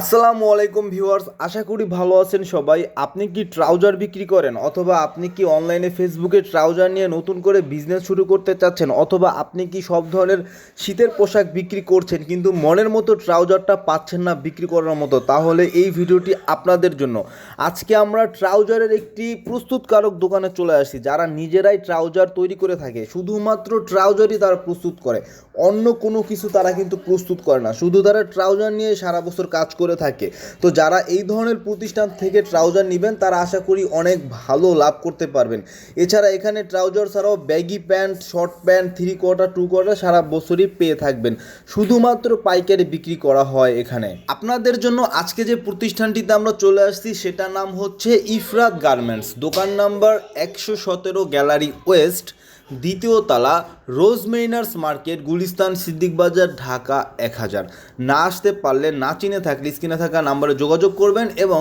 আসসালামু আলাইকুম ভিউয়ার্স, আশা করি ভালো আছেন সবাই। আপনি কি ট্রাউজার বিক্রি করেন অথবা আপনি কি অনলাইনে ফেসবুকে ট্রাউজার নিয়ে নতুন করে বিজনেস শুরু করতে চাচ্ছেন অথবা আপনি কি সব ধরনের শীতের পোশাক বিক্রি করছেন কিন্তু মনের মতো ট্রাউজারটা পাচ্ছেন না বিক্রি করার মতো? তাহলে এই ভিডিওটি আপনাদের জন্য। আজকে আমরা ট্রাউজারের একটি প্রস্তুতকারক দোকানে চলে আসি যারা নিজেরাই ট্রাউজার তৈরি করে থাকে। শুধুমাত্র ট্রাউজারই তারা প্রস্তুত করে, অন্য কোনো কিছু তারা কিন্তু প্রস্তুত করে না। শুধু তারা ট্রাউজার নিয়ে সারা বছর কাজ করে থাকে। তো যারা এই ধরনের প্রতিষ্ঠান থেকে ট্রাউজার নেবেন, তারা আশা করি অনেক ভালো লাভ করতে পারবেন। এছাড়া এখানে ট্রাউজার ছাড়াও baggy pant short pant three quarter two quarter সারা বছরই পেয়ে থাকবেন। শুধুমাত্র পাইকারি বিক্রি করা হয় এখানে। আপনাদের জন্য আজকে যে প্রতিষ্ঠানটিতে আমরা চলে আসছি, সেটার নাম হচ্ছে ইফরাত গার্মেন্টস। দোকান নাম্বার একশো সতেরো গ্যালারি ওয়েস্ট। দ্বিতীয় তালা রোজ মেইনার্স মার্কেট, গুলিস্তান, সিদ্দিক বাজার, ঢাকা এক হাজার। না আসতে পারলে, না চিনে থাকলে, স্ক্রিনে থাকা নাম্বারে যোগাযোগ করবেন এবং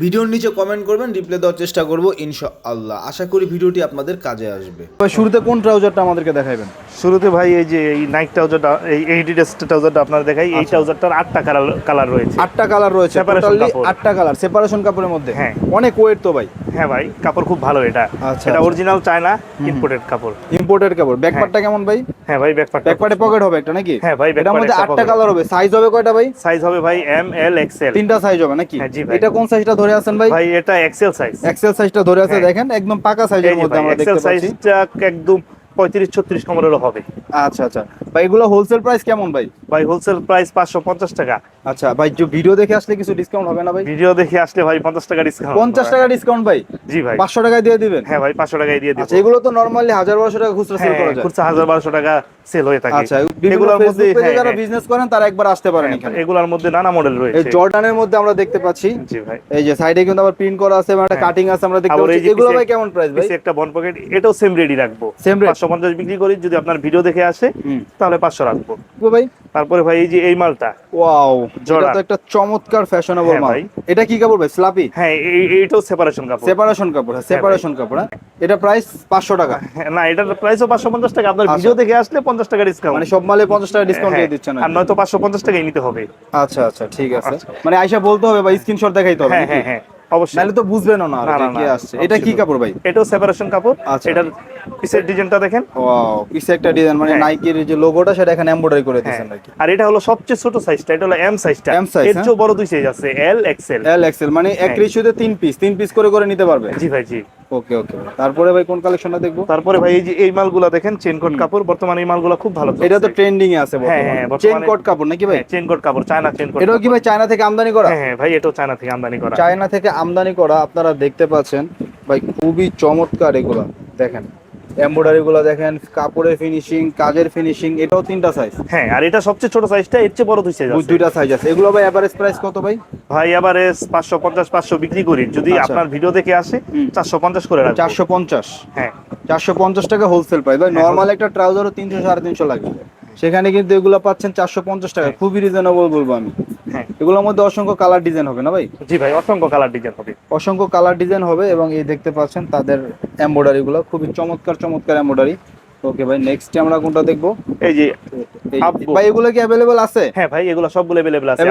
ভিডিওর নিচে কমেন্ট করবেন রিপ্লাই দেওয়ার চেষ্টা করব ইনশাআল্লাহ। আশা করি ভিডিওটি আপনাদের কাজে আসবে। শুরুতে কোন ট্রাউজারটা আমাদেরকে দেখাইবেন? শুরুতে ভাই এই যে এই নাইট ট্রাউজারটা এই এইডিডাস ট্রাউজারটা আপনারা দেখাই এই ট্রাউজারটার আটটা কালার কালার রয়েছে। আটটা কালার রয়েছে টোটালি আটটা কালার সেপারেশন কাপড়ের মধ্যে। হ্যাঁ। অনেক ওয়েট তো ভাই। হ্যাঁ ভাই কাপড় খুব ভালো এটা। আচ্ছা, এটা আচ্ছা। অরিজিনাল চায়না ইম্পোর্টেড কাপড়। ইম্পোর্টেড কাপড়। ব্যাক পার্টটা কেমন ভাই? হ্যাঁ ভাই ব্যাকপার্ট ব্যাক পার্টে পকেট হবে একটা নাকি? হ্যাঁ ভাই, এটার মধ্যে আটটা কালার হবে। সাইজ হবে কয়টা ভাই? সাইজ হবে ভাই এম এল এক্সেল তিনটা সাইজ হবে নাকি? হ্যাঁ। এটা কোন সাইজটা ধরে আছেন ভাই? ভাই এটা এক্সেল সাইজ এক্সেল সাইজটা ধরে আছে হ্যাঁ। দেখেন একদম পাকা সাইজের মধ্যে আমরা দেখতে পাচ্ছি। সাইজটা একদম পঁয়ত্রিশ ছত্রিশ কমরেরও হবে। আচ্ছা আচ্ছা। ভাই এগুলো হোলসেল প্রাইস কেমন ভাই? ভাই হোলসেল প্রাইস পাঁচশো পঞ্চাশ টাকা। আচ্ছা ভাই যে ভিডিও দেখে আসলে কিছু ডিসকাউন্ট হবে না ভাই? ভিডিও দেখে আসলে ভাই পঞ্চাশ টাকা ডিসকাউন্ট পঞ্চাশ টাকা ডিসকাউন্ট ভাই? জি ভাই। পাঁচশো টাকায় দিয়ে দিবেন? হ্যাঁ ভাই পাঁচশো টাকায় দিয়ে আচ্ছা এগুলো তো নর্মালি হাজার বারোশো টাকা খুচরা সেল হ্যাঁ করা যায়। খুচরা হাজার বারোশো টাকা সেল হয়ে থাকে। আচ্ছা এগুলোর মধ্যে হ্যাঁ, যারা হ্যাঁ, বিজনেস করেন তারা একবার আসতে পারেন হ্যাঁ, এখানে। এগুলোর মধ্যে নানা মডেল এই জর্ডানের মধ্যে আমরা দেখতে পাচ্ছি। জি ভাই। এই যে সাইডে কিন্তু আবার প্রিন্ট করা আছে এবং একটা হ্যাঁ। কাটিং আছে আমরা দেখতে পাচ্ছি। এগুলো ভাই কেমন প্রাইস ভাই? একটা বন পকেট এটাও সেম রেডি রাখব। Rate? পাঁচশো পঞ্চাশ বিক্রি করি যদি আপনার ভিডিও দেখে আসে তাহলে পাঁচশো রাখব। ভাই? তারপরে ভাই এই যে এই মালটা। Wow Jordan. তো একটা চমৎকার ফ্যাশনেবল হ্যাঁ মাল। এটা কি কাপড় ভাই? স্লাপি হ্যাঁ এই এইটাও সেপারেশন কাপড়। সেপারেশন কাপড় হ্যাঁ হ্যাঁ সেপারেশন কাপড় হ্যাঁ। এটা প্রাইস পাঁচশো টাকা। হ্যাঁ, না এটার প্রাইসও পাঁচশো পঞ্চাশ টাকা। আপনার আচ্ছা। ভিডিও দেখে আসলে পঞ্চাশ টাকা ডিসকাউন্ট মানে সব মালে পঞ্চাশ টাকা ডিসকাউন্ট দিয়ে দিচ্ছেন আর নয়তো পাঁচশো পঞ্চাশ টাকাই নিতে হবে। আচ্ছা আচ্ছা ঠিক আছে। মানে আইসা বলতে হবে বা স্ক্রিনশট দেখাইতে হবে হ্যাঁ হ্যাঁ হ্যাঁ অবশ্যই। নাহলে তো বুঝবেন না আর কি আসছে। এটা কি কাপড় ভাই? এটাও সেপারেশন কাপড়। আচ্ছা। এটার পিসের ডিজাইনটা দেখেন? ওয়াও পিছে একটা ডিজাইন মানে হ্যাঁ। নাইকির যে লোগোটা সেটা এখানে এমব্রয়ডারি করে হ্যাঁ। দিয়েছেন নাকি? আর এটা হলো সবচেয়ে ছোট সাইজটা এটা হলো এম সাইজটা M size, এর হ্যাঁ? চেয়েও বড় দুই সাইজ আছে এল এক্সেল এল এক্সেল মানে এক হ্যাঁ। রেশিওতে তিন পিস তিন পিস করে করে নিতে পারবে? জি ভাই জি। ওকে ওকে তারপরে ভাই কোন কালেকশনটা দেখব? তারপরে ভাই এই যে এই মালগুলা দেখেন চেন কোট কাপড় বর্তমানে এই মালগুলা খুব ভালো এটা তো ট্রেন্ডিং এ আছে হ্যাঁ, হ্যাঁ, চেন বর্তমানে- কোট কাপড় নাকি ভাই? চেন কোট কাপড় চায়না চেন কোট এটাও কি ভাই চায়না থেকে আমদানি করা? হ্যাঁ হ্যাঁ ভাই এটাও চায়না থেকে আমদানি করা। চায়না থেকে আমদানি করা আপনারা দেখতে পাচ্ছেন ভাই খুবই চমৎকার এগুলা। দেখেন এমব্রয়ডারি গুলো দেখেন কাপড়ের ফিনিশিং কাজের ফিনিশিং এটাও তিনটা সাইজ হ্যাঁ আর এটা সবচেয়ে ছোট সাইজটা এর চেয়ে বড় দুই সাইজ আছে। দুইটা সাইজ আছে। এগুলো ভাই এভারেজ প্রাইস কত ভাই? ভাই পাঁচশো পঞ্চাশ পাঁচশো বিক্রি করি। যদি আচ্ছা। আপনার ভিডিও দেখে আসে হুম। চারশো পঞ্চাশ করে রাখব। চারশো পঞ্চাশ। হ্যাঁ। চারশো পঞ্চাশ টাকা হোলসেল প্রাইস ভাই নরমাল নর্মাল একটা ট্রাউজারও তিনশো সাড়ে তিনশো লাগে সেখানে কিন্তু এগুলো পাচ্ছেন চারশো পঞ্চাশ টাকা। খুবই রিজনেবল বলব আমি। হ্যাঁ। এগুলোর মধ্যে অসংখ্য কালার ডিজাইন হবে না ভাই? জি ভাই অসংখ্য কালার ডিজাইন হবে। অসংখ্য কালার ডিজাইন হবে এবং এই দেখতে পাচ্ছেন তাদের এমব্রয়ডারি গুলো। খুবই চমৎকার চমৎকার এমব্রয়ডারি ওকে ভাই নেক্সট আমরা কোনটা দেখব এই যে ভাই এগুলো কি अवेलेबल আছে হ্যাঁ ভাই এগুলো সবগুলো अवेलेबल আছে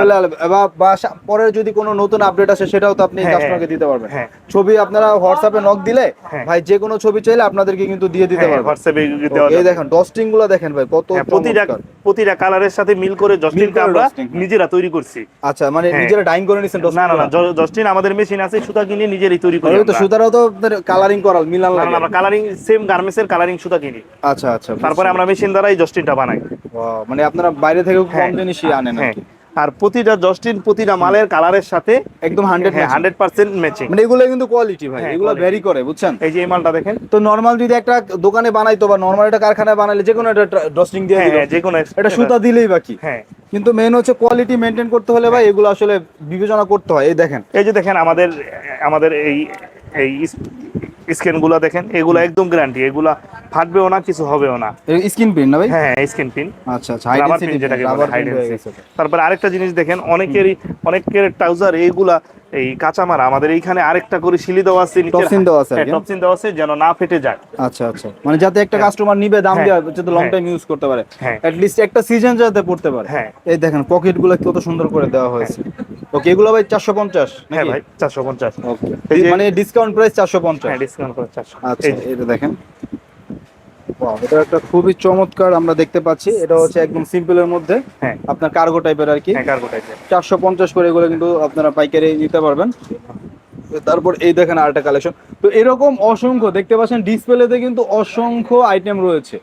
বা- বা পরে যদি কোনো নতুন আপডেট আসে সেটাও তো আপনি হ্যাঁ, কাস্টমারকে হ্যাঁ। দিতে পারবেন হ্যাঁ। ছবি আপনারা হোয়াটসঅ্যাপে নক দিলে হ্যাঁ। ভাই যে কোনো ছবি চাইলে আপনাদেরকে কিন্তু দিয়ে দিতে হ্যাঁ, পারবেন হোয়াটসঅ্যাপে এই দেখেন ডস্টিংগুলো দেখেন ভাই কত হ্যাঁ, প্রতিটা। প্রতিটা কালারের সাথে মিল করে জস্টিনটা আমরা হ্যাঁ। নিজেরা তৈরি করছি। আচ্ছা মানে হ্যাঁ। নিজেরা ডাইং করে নিছেন না না না জস্টিন আমাদের মেশিন আছে সুতা কিনে নিজেরই তৈরি করি তো সুতারও তো কালারিং করাল মিলান না, লাগে। না, আমরা কালারিং সেম গার্মেন্টস এর কালারিং সুতা কিনি। আচ্ছা আচ্ছা তারপরে আমরা মেশিন দ্বারাই জস্টিনটা বানাই। মানে আপনারা বাইরে থেকে কম হ্যাঁ, জিনিসই আনেন হ্যাঁ। আর প্রতিটা জস্টিন প্রতিটা মালের কালারের সাথে একদম হান্ড্রেড হান্ড্রেড পার্সেন্ট ম্যাচিং মানে এগুলো কিন্তু কোয়ালিটি ভাই হ্যাঁ, এগুলো। ভ্যারি করে বুঝছেন? এই যে এই মালটা দেখেন। তো নর্মাল যদি একটা দোকানে বানাইতো বা নর্মাল একটা কারখানায় বানাইলে যে কোনো একটা ডস্টিং দিয়ে হ্যাঁ দিল হ্যাঁ যে কোনো এটা সুতা দিলেই বাকি হ্যাঁ। কিন্তু মেন হচ্ছে কোয়ালিটি মেনটেন করতে হলে ভাই এগুলো আসলে বিবেচনা করতে হয় এই দেখেন। এই যে দেখেন আমাদের আমাদের এই এই স্ক্রিনগুলো গুলা দেখেন এগুলা একদম গ্যারান্টি এগুলা ফাটবেও না কিছু হবেও না। স্ক্রিন প্রিন্ট না ভাই? হ্যাঁ স্ক্রিন পিন আচ্ছা আচ্ছা রাবার যেটাকে বলে প্রিন্ট হয়ে তারপরে আরেকটা জিনিস দেখেন অনেকেরই অনেকের ট্রাউজার এইগুলা এই কাঁচামারা আমাদের এইখানে আরেকটা করে শিলি দেওয়া আছে Topsin দেওয়া আছে হ্যাঁ টপসিন দেওয়া আছে যেন না ফেটে যায়। আচ্ছা আচ্ছা। মানে যাতে একটা কাস্টমার নিবে দাম হ্যাঁ। দিয়ে যাতে লং হ্যাঁ। টাইম ইউজ করতে পারে। হ্যাঁ। অ্যাট লিস্ট একটা সিজন যাতে পড়তে পারে। হ্যাঁ। এই দেখেন পকেটগুলো কত সুন্দর করে দেওয়া হয়েছে। ওকে এগুলো ভাই চারশো পঞ্চাশ হ্যাঁ ভাই চারশো পঞ্চাশ। ওকে এই মানে ডিসকাউন্ট প্রাইস চারশো পঞ্চাশ। হ্যাঁ ডিসকাউন্ট করে চারশো। আচ্ছা এটা দেখেন। এটা একটা খুবই চমৎকার আমরা দেখতে পাচ্ছি। এটা হচ্ছে একদম সিম্পলের মধ্যে হ্যাঁ। আপনার কার্গো টাইপের আর কি। হ্যাঁ কার্গো টাইপের চারশো পঞ্চাশ করে এগুলো কিন্তু আপনারা পাইকারি নিতে পারবেন। তারপর এই দেখেন আরেকটা কালেকশন তো এরকম অসংখ্য দেখতে পাচ্ছেন ডিসপ্লেতে কিন্তু অসংখ্য আইটেম রয়েছে।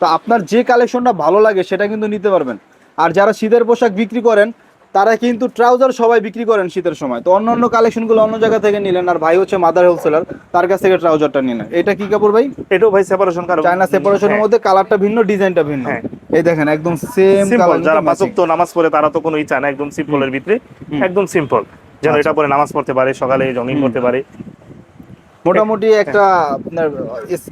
তো আপনার যে কালেকশনটা ভালো লাগে সেটা কিন্তু নিতে পারবেন। আর যারা শীতের পোশাক বিক্রি করেন তারা কিন্তু ট্রাউজার সবাই বিক্রি করেন শীতের সময়। তো অন্য অন্য কালেকশনগুলো অন্য জায়গা থেকে নিলেন আর ভাই হচ্ছে মাদার হোলসেলার তার কাছ থেকে ট্রাউজারটা নিলেন। এটা কি কাপড় ভাই? এটাও ভাই সেপারেশন কারণ। চায়না সেপারেশনের মধ্যে কালারটা ভিন্ন ডিজাইনটা ভিন্ন। হ্যাঁ। এই দেখেন একদম সেম সিম্পল যারা পাঁচক তো নামাজ পড়ে তারা তো কোনো ইচ্ছা না একদম সিম্পলের ভিতরে। একদম সিম্পল যেন আচ্ছা। এটা পরে নামাজ পড়তে পারে সকালে জগিং করতে পারে। মোটামুটি একটা আপনার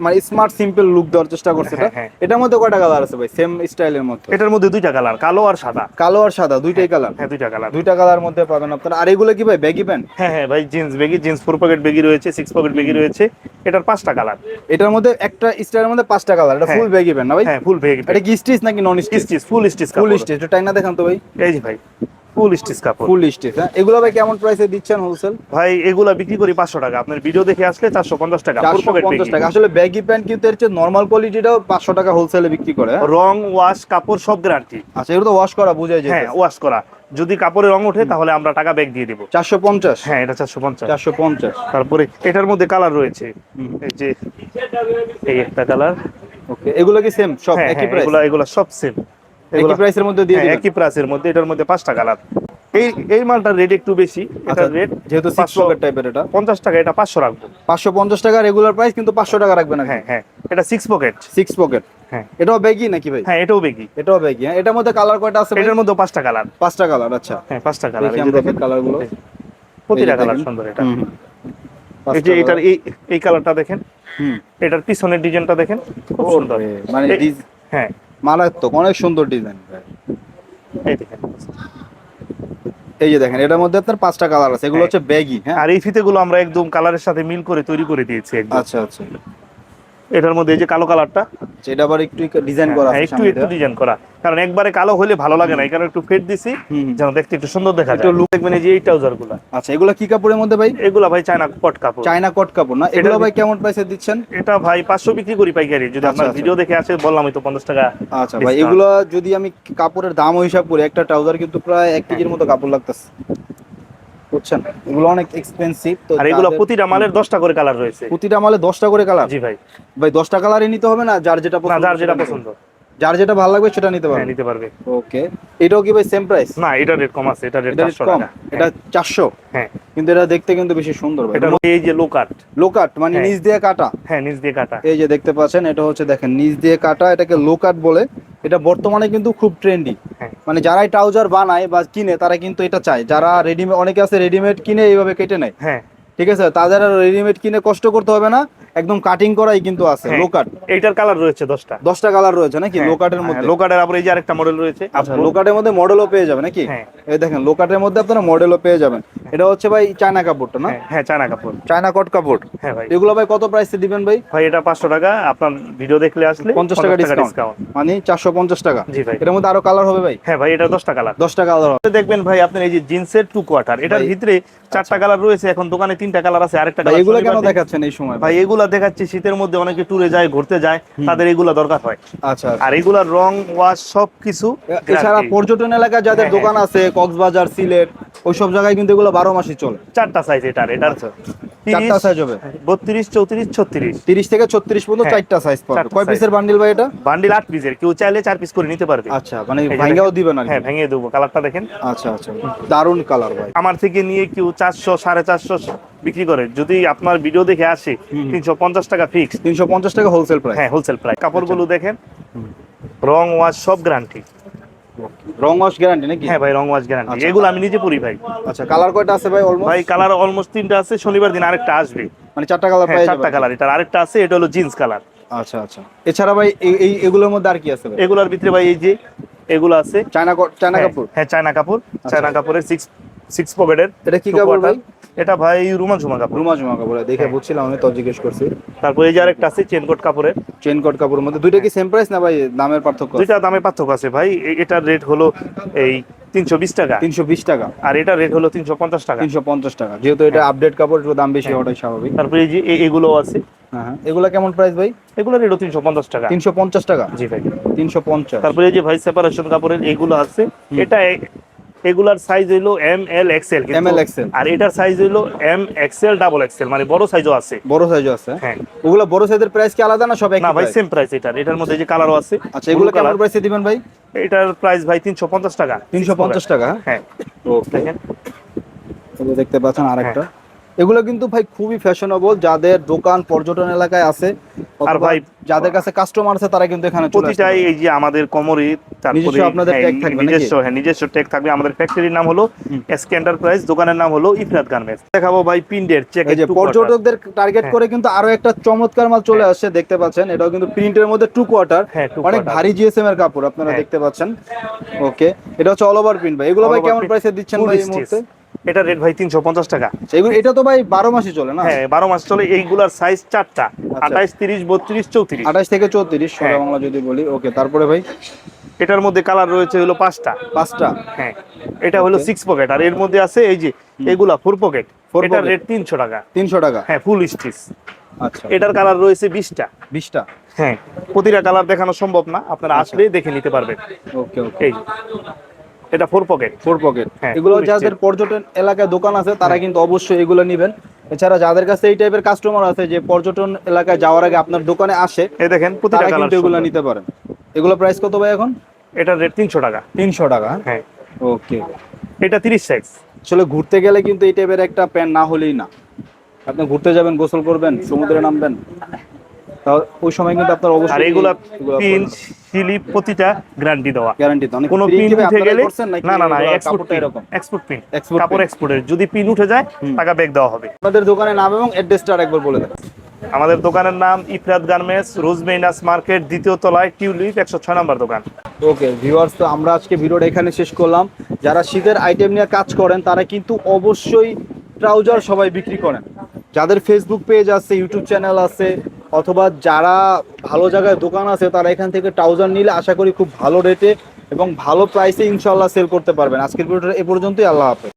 মানে স্মার্ট সিম্পল লুক দেওয়ার চেষ্টা করছে এটা হ্যাঁ, হ্যাঁ। এটার মধ্যে কয়টা কালার আছে ভাই? সেম স্টাইলের মধ্যে? এটার মধ্যে দুইটা কালার কালো আর সাদা। কালো আর সাদা দুইটাই কালার হ্যাঁ দুইটা কালার দুইটা কালার মধ্যে পাবেন আপনারা। আর এগুলো কি ভাই ব্যাগি প্যান্ট হ্যাঁ হ্যাঁ ভাই jeans baggy jeans four pocket baggy রয়েছে সিক্স পকেট বেগি রয়েছে। এটার পাঁচটা কালার এটার মধ্যে একটা স্টাইলের মধ্যে পাঁচটা কালার এটা হ্যাঁ। ফুল ব্যাগি প্যান্ট না ভাই? হ্যাঁ ফুল বেগি এটা কি স্টিচ নাকি non stitch stitch full stitch full stitch এটা টাইনা দেখান তো ভাই। এই যে ভাই। ফুল স্টিচ কাপড়। ফুল স্টিচ হ্যাঁ? এগুলো ভাই কেমন প্রাইসে দিচ্ছেন হোলসেল ভাই এগুলা বিক্রি করি পাঁচশো টাকা। আপনার ভিডিও দেখে আসলে চারশো পঞ্চাশ টাকা ফোর চারশো পকেট পঞ্চাশ বেগি টাকা। আসলে ব্যাগি প্যান্ট কিন্তু এর চেয়ে নর্মাল কোয়ালিটিটাও পাঁচশো টাকা হোলসেলে বিক্রি করে হ্যাঁ? রং ওয়াশ কাপড় সব গ্যারান্টি আচ্ছা এগুলো তো ওয়াশ করা বুঝাই যায় হ্যাঁ ওয়াশ করা। যদি কাপড়ে রং ওঠে তাহলে আমরা টাকা ব্যাগ দিয়ে দিব। চারশো পঞ্চাশ? হ্যাঁ এটা চারশো পঞ্চাশ। চারশো পঞ্চাশ। তারপরে এটার মধ্যে কালার রয়েছে। এই যে এই একটা কালার ওকে এগুলো কি সেম সব হ্যাঁ একই হ্যাঁ, প্রাইস এগুলা এগুলা সব সেম একই প্রাইসের মধ্যে দিয়ে দিবেন? একই প্রাইসের মধ্যে এটার মধ্যে পাঁচটা কালার। এই এই মালটার রেট একটু বেশি আচ্ছা এটার রেট যেহেতু সিক্স পকেট টাইপের এটা। পঞ্চাশ টাকা এটা পাঁচশো রাখব। পাঁচশো পঞ্চাশ টাকা রেগুলার প্রাইস কিন্তু পাঁচশো টাকা রাখবেন না হ্যাঁ হ্যাঁ এটা সিক্স পকেট সিক্স পকেট হ্যাঁ। এটাও ব্যাগই নাকি ভাই? হ্যাঁ এটাও বেগি এটাও ব্যাগই হ্যাঁ। এটার মধ্যে কালার কয়টা আছে এটার মধ্যে পাঁচটা কালার পাঁচটা কালার আচ্ছা। হ্যাঁ পাঁচটা কালার দেখি আমরা কালারগুলো প্রতিটা কালার সুন্দর এটা। এই যে এটার এই এই কালারটা দেখেন। হুম। এটার পিছনের ডিজাইনটা দেখেন। খুব সুন্দর। মানে হ্যাঁ। মারাত্মক অনেক সুন্দর ডিজাইন এই দেখেন। এই যে দেখেন এটার মধ্যে আপনার পাঁচটা কালার আছে এগুলো হ্যাঁ। হচ্ছে ব্যাগি হ্যাঁ? আর এই ফিতেগুলো আমরা একদম কালারের সাথে মিল করে তৈরি করে দিয়েছি একদম। আচ্ছা আচ্ছা। এটার মধ্যে এই যে কালো কালারটা। আচ্ছা, এটা আবার একটু ডিজাইন করা হ্যাঁ, আছে একটু একটু ডিজাইন করা। কারণ একবারে কালো হলে ভালো লাগে না কারণে একটু ফেট দিছি। যেন দেখতে একটু সুন্দর দেখা একটু যায়। লুক দেখবেন এই যে এই ট্রাউজারগুলা আচ্ছা এগুলো কি কাপড়ের মধ্যে ভাই? এগুলা ভাই চায়না কট কাপড়। চায়না কট কাপড় না? এগুলো ভাই কেমন প্রাইসে দিচ্ছেন? এটা ভাই পাঁচশো বিক্রি করি পাইকারি যদি আচ্ছা, আপনার আচ্ছা। ভিডিও দেখে আসে বললাম তো পঞ্চাশ টাকা আচ্ছা ভাই। এগুলো যদি আমি কাপড়ের দাম হিসাব করি একটা ট্রাউজার কিন্তু প্রায় এক কেজির মতো কাপড় লাগতেছে। বুঝছেন? এগুলো অনেক এক্সপেন্সিভ তো আর এগুলো প্রতিটা মালের দশটা করে কালার রয়েছে। প্রতিটা মালে দশটা করে কালার জি ভাই। ভাই দশটা কালারই নিতে হবে না যার যেটা পছন্দ যার যেটা পছন্দ। যার যেটা ভালো লাগবে সেটা নিতে হ্যাঁ পারবে। নিতে পারবে। ওকে। এটাও কি ভাই সেম প্রাইস না এটা রেট কম আছে এটা রেট এটা চারশো কম? টাকা। এটা চারশো? হ্যাঁ। কিন্তু এটা দেখতে কিন্তু বেশি সুন্দর ভাই। এটা এই যে লো কাট লোকাট মানে হ্যাঁ। নিচ দিয়ে কাটা? হ্যাঁ নিচ দিয়ে কাটা। এই যে দেখতে পাচ্ছেন এটা হচ্ছে দেখেন নিচ দিয়ে কাটা এটাকে লোকাট বলে। এটা বর্তমানে কিন্তু খুব ট্রেন্ডি হ্যাঁ। মানে যারাই ট্রাউজার বানায় বা কিনে তারা কিন্তু এটা চায়। যারা রেডিমেড অনেকে আছে রেডিমেড কিনে এইভাবে কেটে নেয়। হ্যাঁ। ঠিক আছে? তাদের আর রেডিমেড কিনে কষ্ট করতে হবে না। একদম কাটিং করাই কিন্তু আছে হ্যাঁ। লোকাট এইটার কালার রয়েছে দশটা। দশটা কালার রয়েছে নাকি? লোকাটের মধ্যে। লোকাটের আবার এই যে আরেকটা মডেল রয়েছে। আচ্ছা লোকাটের মধ্যে মডেলও পেয়ে যাবে নাকি? হ্যাঁ। এই দেখেন লোকাটের মধ্যে আপনারা মডেলও পেয়ে যাবেন। এটা হচ্ছে ভাই চায়না কাপড়টা না? হ্যাঁ, হ্যাঁ চায়না কাপড়। চায়না কট কাপড়। হ্যাঁ ভাই। এগুলো ভাই কত প্রাইসে দিবেন ভাই? ভাই এটা পাঁচশো টাকা। আপনার ভিডিও দেখলে আসলে পঞ্চাশ টাকা ডিসকাউন্ট মানে চারশো পঞ্চাশ টাকা। জি ভাই। এটার মধ্যে আরও কালার হবে ভাই? হ্যাঁ ভাই এটা দশটা কালার দশটা কালার হবে। দেখবেন ভাই আপনার এই যে জিন্সের টু কোয়ার্টার এটার ভিতরে চারটা কালার রয়েছে। এখন দোকানে তিনটা কালার আছে আরেকটা কালার এগুলো কেন দেখাচ্ছেন এই সময়? ভাই এগুলা দেখাচ্ছি শীতের মধ্যে অনেকে ট্যুরে যায় ঘুরতে যায় তাদের এগুলা দরকার হয়। আচ্ছা আচ্ছা। আর এগুলা রং ওয়াশ সব কিছু এছাড়া পর্যটন এলাকায় যাদের হ্যাঁ, দোকান আছে কক্সবাজার সিলেট ওইসব জায়গায় কিন্তু এগুলো বারো মাসে চলে। চারটা সাইজ এটার এটার আচ্ছা। চারটা সাইজ হবে। বত্রিশ চৌত্রিশ ছত্রিশ। তিরিশ থেকে ছত্রিশ পর্যন্ত হ্যাঁ, চারটা সাইজ পাবে কয় পিসের বান্ডিল ভাই এটা? বান্ডিল আট পিসের কেউ চাইলে চার পিস করে নিতে পারবে। আচ্ছা মানে দেখেন। দিবেন আর হ্যাঁ ভেঙে দেবো। কালারটা দেখেন। আচ্ছা আচ্ছা। দারুণ কালার ভাই। আমার থেকে নিয়ে কেউ চারশো সাড়ে চারশো বিক্রি করে। যদি আপনার ভিডিও দেখে আসে। তিনশো পঞ্চাশ টাকা ফিক্স তিনশো পঞ্চাশ টাকা হোলসেল প্রাইস হ্যাঁ হোলসেল প্রাইস কাপড়গুলো দেখেন। রং ওয়াশ সব গ্যারান্টি রং ওয়াশ গ্যারান্টি নাকি? হ্যাঁ ভাই রং ওয়াশ গ্যারান্টি আচ্ছা। এগুলো আমি নিজে পরি ভাই। আচ্ছা কালার কয়টা আছে ভাই অলমোস্ট ভাই কালার অলমোস্ট তিনটা আছে শনিবার দিন আরেকটা আসবে। মানে চারটা কালার হ্যাঁ পেয়ে চারটা কালার এটা আরেকটা আছে এটা হলো জিন্স কালার আচ্ছা আচ্ছা। এছাড়া ভাই এই এগুলোর মধ্যে আর কি আছে ভাই? এগুলোর ভিতরে ভাই এই যে এগুলো আছে। চায়না চায়না হ্যাঁ, কাপড়? হ্যাঁ চায়না কাপড়। চায়না কাপড়ের সিক্স সিক্স পকেটের এটা কি কাপড় ভাই? এটা ভাই রুমা ঝুমা কাপড়। রুমা জমা কাপড় দেখে হ্যাঁ। বুঝছিলাম আমি তো জিজ্ঞেস করছি। তারপরে এই যে আরেকটা আছে চেন কোট কাপড়ের। চেন কট কাপড়ের মধ্যে। দুইটা কি সেম প্রাইস না ভাই দামের পার্থক্য? দুইটা দামে পার্থক্য আছে ভাই। এটার রেট হলো এই তিনশো বিশ টাকা। তিনশো বিশ টাকা। আর এটার রেট হলো তিনশো পঞ্চাশ টাকা। তিনশো পঞ্চাশ টাকা। যেহেতু এটা আপডেট কাপড় একটু দাম বেশি হ্যাঁ। হওয়াটাই স্বাভাবিক। তারপরে এই যে এগুলো আছে। হ্যাঁ হ্যাঁ। এগুলা কেমন প্রাইস ভাই? এগুলো রেটও তিনশো পঞ্চাশ টাকা। তিনশো পঞ্চাশ টাকা? জি ভাই। তিনশো পঞ্চাশ। তারপরে এই যে ভাই সেপারেশন কাপড়ের এগুলো আছে। এটা এগুলার সাইজ হইল M L XL M L XL আর এটার সাইজ হইল এম এক্সেল ডাবল এক্সেল মানে বড় সাইজও আছে। বড় সাইজও আছে? হ্যাঁ। ওগুলা বড় সাইজের প্রাইস কি আলাদা না সব একই না ভাই? সেম প্রাইস এটার। এটার মধ্যে যে কালারও আছে আচ্ছা এগুলো কালার কেমন প্রাইসে দিবেন ভাই? এটার প্রাইস ভাই তিনশো পঞ্চাশ টাকা। তিনশো পঞ্চাশ টাকা? হ্যাঁ। ওকে দেখেন। দেখতে পাচ্ছেন আরেকটা। হ্যাঁ। এগুলো কিন্তু ভাই খুবই ফ্যাশনেবল যাদের দোকান পর্যটন এলাকায় আছে আর ভাই যাদের কাছে কাস্টমার আছে তারা কিন্তু এখানে প্রতিটাই এই যে আমাদের কোমরে তারপরে আপনাদের tag থাকবে? নিজস্ব হ্যাঁ নিজস্ব ট্যাগ থাকবে। আমাদের ফ্যাক্টরির নাম হলো এসকে এন্টারপ্রাইজ দোকানের নাম হলো ইফরাত গার্মেন্টস। দেখাবো ভাই পিন্ডের চেক এই যে পর্যটকদের টার্গেট হ্যাঁ। করে কিন্তু আরও একটা চমৎকার মাল চলে আসছে দেখতে পাচ্ছেন। এটাও কিন্তু প্রিন্টের মধ্যে টু কোয়ার্টার হ্যাঁ, অনেক ভারী জিএসএম এর কাপড় আপনারা হ্যাঁ। দেখতে পাচ্ছেন। ওকে এটা হচ্ছে অল ওভার প্রিন্ট ভাই। এগুলো ভাই কেমন প্রাইসে দিচ্ছেন ভাই এই মুহূর্তে? এটা রেট ভাই তিনশো পঞ্চাশ টাকা। এটা তো ভাই বারো মাসই চলে না? হ্যাঁ বারো মাস চলে এইগুলার সাইজ চারটা। আচ্ছা। আঠাইশ তিরিশ বত্রিশ চৌত্রিশ। আঠাশ থেকে চৌত্রিশ হ্যাঁ। বাংলা যদি বলি ওকে তারপরে ভাই? এটার মধ্যে কালার রয়েছে হলো পাঁচটা। পাঁচটা? হ্যাঁ এটা হলো. সিক্স পকেট আর এর মধ্যে আছে এই যে এগুলা ফোর পকেট এটার রেট তিনশো টাকা। তিনশো টাকা? হ্যাঁ ফুল স্টিচ আচ্ছা। এটার কালার রয়েছে বিশটা। বিশটা? হ্যাঁ প্রতিটা কালার দেখানো সম্ভব না আপনারা আচ্ছা। আসলেই দেখে নিতে পারবেন। ওকে ওকে এই। এটা ফোর পকেট ফোর পকেট হ্যাঁ, এগুলো যাদের পর্যটন এলাকায় দোকান আছে তারা কিন্তু অবশ্যই এগুলো নেবেন। এছাড়া যাদের কাছে এই টাইপের কাস্টমার আছে যে পর্যটন এলাকায় যাওয়ার আগে আপনার দোকানে আসে এই দেখেন প্রতিটা তারা কিন্তু এগুলো নিতে পারেন। এগুলো প্রাইস কত ভাই এখন? এটার রেট তিনশো টাকা। তিনশো টাকা হ্যাঁ? ওকে এটা তিরিশ সাইজ আসলে ঘুরতে গেলে কিন্তু এই টাইপের একটা প্যান্ট না হলেই না। আপনি ঘুরতে যাবেন গোসল করবেন সমুদ্রে নামবেন তাও ওই সময় কিন্তু আপনার আর অবশ্যই এগুলা পিন স্লিপ প্রতিটা গ্যারান্টি দেওয়া। গ্যারান্টি কোনো পিন উঠে গেলে না না না এক্সপোর্ট এরকম? এক্সপোর্ট পিন কাপড় এক্সপোর্টের যদি পিন উঠে যায় টাকা ব্যাক দেওয়া হবে। আপনাদের দোকানের নাম এবং অ্যাড্রেসটা আরেকবার বলে দেন। আমাদের দোকানের নাম ইফরাত গার্মেন্টস রোজমেইনাস মার্কেট দ্বিতীয় তলায় টিউলিপ একশো ছয় নম্বর দোকান। ওকে ভিউয়ার্স তো আমরা আজকে ভিডিওটা এখানে শেষ করলাম। যারা শীতের আইটেম নিয়ে কাজ করেন তারা কিন্তু অবশ্যই ট্রাউজার সবাই বিক্রি করেন। যাদের ফেসবুক পেজ আছে ইউটিউব চ্যানেল আছে অথবা যারা ভালো জায়গায় দোকান আছে, তারা এখান থেকে ট্রাউজার নিলে আশা করি খুব ভালো রেটে এবং ভালো প্রাইসে ইনশাল্লাহ সেল করতে পারবেন। আজকের ভিডিওটা এ পর্যন্তই, আল্লাহ হাফেজ।